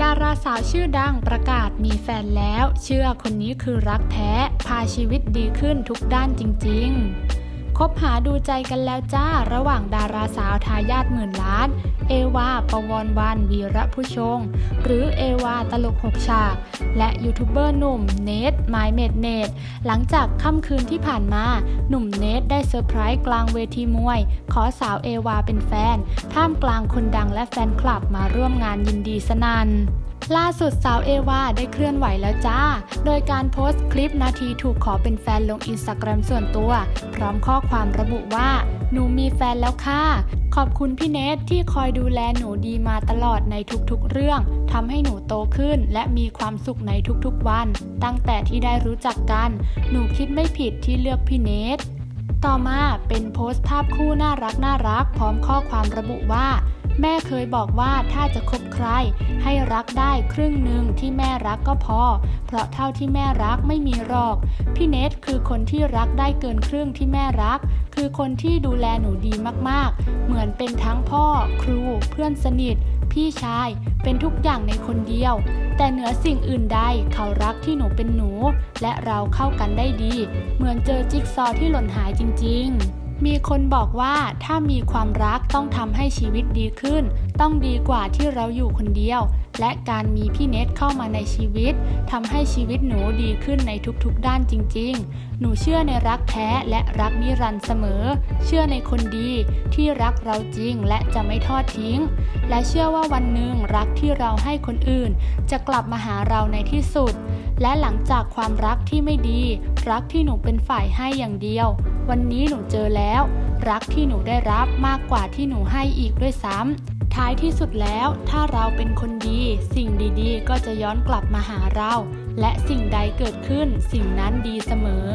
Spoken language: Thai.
ดาราสาวชื่อดังประกาศมีแฟนแล้ว เชื่อคนนี้คือรักแท้ พาชีวิตดีขึ้นทุกด้านจริง ๆ คบหาดูใจกันแล้วจ้า ระหว่างดาราสาวทายาทหมื่นล้าน เอวา ปวรวันวีระผู้ชง หรือเอวาตลกหกฉาก และยูทูบเบอร์หนุ่มเนทไมเมดเนทหลังจากค่ำคืนที่ผ่านมา หนุ่มเนทได้เซอร์ไพรส์กลางเวทีมวย ขอสาวเอวาเป็นแฟน ท่ามกลางคนดังและแฟนคลับมาร่วมงานยินดีสนัน ล่าสุดสาวเอวาได้เคลื่อนไหวแล้วจ้า โดยการโพสต์คลิปนาทีถูกขอเป็นแฟนลงอินสตาแกรมส่วนตัว พร้อมข้อความระบุว่า หนูมีแฟนแล้วค่ะ ขอบคุณพี่เนทที่คอยดูแลหนูดีมาตลอดในทุกๆเรื่อง ทำให้หนูโตขึ้นและมีความสุขในทุกๆวัน ตั้งแต่ที่ได้รู้จักกัน หนูคิดไม่ผิดที่เลือกพี่เนทต่อมาเป็นโพสต์ภาพคู่น่ารักน่ารัก พร้อมข้อความระบุว่า แม่เคยบอกว่าถ้าจะคบใคร ให้รักได้ครึ่งหนึ่งที่แม่รักก็พอ เพราะเท่าที่แม่รักไม่มีหรอก พี่เนทคือคนที่รักได้เกินครึ่งที่แม่รัก คือคนที่ดูแลหนูดีมากๆ เหมือนเป็นทั้งพ่อ ครู เพื่อนสนิท พี่ชาย เป็นทุกอย่างในคนเดียว แต่เหนือสิ่งอื่นใดเขารักที่หนูเป็นหนู และเราเข้ากันได้ดี เหมือนเจอจิ๊กซอว์ที่หล่นหายจริง ๆ คนบอกว่าถ้ามีความรักต้องทำให้ชีวิตดีขึ้น ต้องดีกว่าที่เราอยู่คนเดียว และการมีพี่เนทเข้ามาในชีวิตทำให้ชีวิตหนูดีขึ้นในทุกๆด้านจริง ๆ หนูเชื่อในรักแท้และรักนิรันดร์เสมอ เชื่อในคนดีที่รักเราจริงและจะไม่ทอดทิ้ง และเชื่อว่าวันหนึ่งรักที่เราให้คนอื่น จะกลับมาหาเราในที่สุด และหลังจากความรักที่ไม่ดี รักที่หนูเป็นฝ่ายให้อย่างเดียว วันนี้หนูเจอแล้วรักที่หนูได้รับมากกว่าที่หนูให้อีกด้วยซ้ำท้ายที่สุดแล้วถ้าเราเป็นคนดี สิ่งดีๆ ก็จะย้อนกลับมาหาเรา และสิ่งใดเกิดขึ้นสิ่งนั้นดีเสมอ